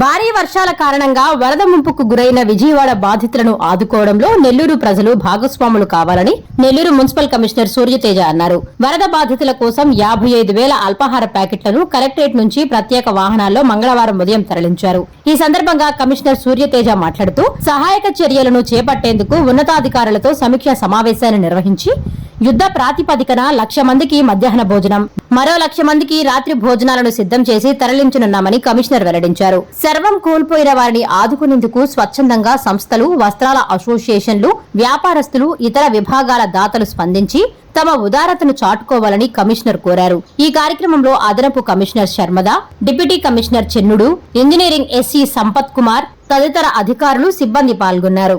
భారీ వర్షాల కారణంగా వరద ముంపుకు గురైన విజయవాడ బాధితులను ఆదుకోవడంలో నెల్లూరు ప్రజలు భాగస్వాములు కావాలని నెల్లూరు మున్సిపల్ కమిషనర్ సూర్యతేజ అన్నారు. వరద బాధితుల కోసం యాభై ఐదు వేల అల్పాహార ప్యాకెట్లను కలెక్టరేట్ నుంచి ప్రత్యేక వాహనాల్లో మంగళవారం ఉదయం తరలించారు. ఈ సందర్భంగా కమిషనర్ సూర్యతేజ మాట్లాడుతూ సహాయక చర్యలను చేపట్టేందుకు ఉన్నతాధికారులతో సమీక్షా సమావేశాన్ని నిర్వహించి యుద్ధ ప్రాతిపదికన లక్ష మందికి మధ్యాహ్న భోజనం. మరో లక్ష మందికి రాత్రి భోజనాలను సిద్ధం చేసి తరలించనున్నామని కమిషనర్ వెల్లడించారు. సర్వం కోల్పోయిన వారిని ఆదుకునేందుకు స్వచ్ఛందంగా సంస్థలు వస్త్రాల అసోసియేషన్లు వ్యాపారస్తులు ఇతర విభాగాల దాతలు స్పందించి తమ ఉదారతను చాటుకోవాలని కమిషనర్ కోరారు. ఈ కార్యక్రమంలో అదనపు commissioner Sharmada deputy commissioner చెన్నుడు engineering SC Sampath Kumar తదితర అధికారులు సిబ్బంది పాల్గొన్నారు.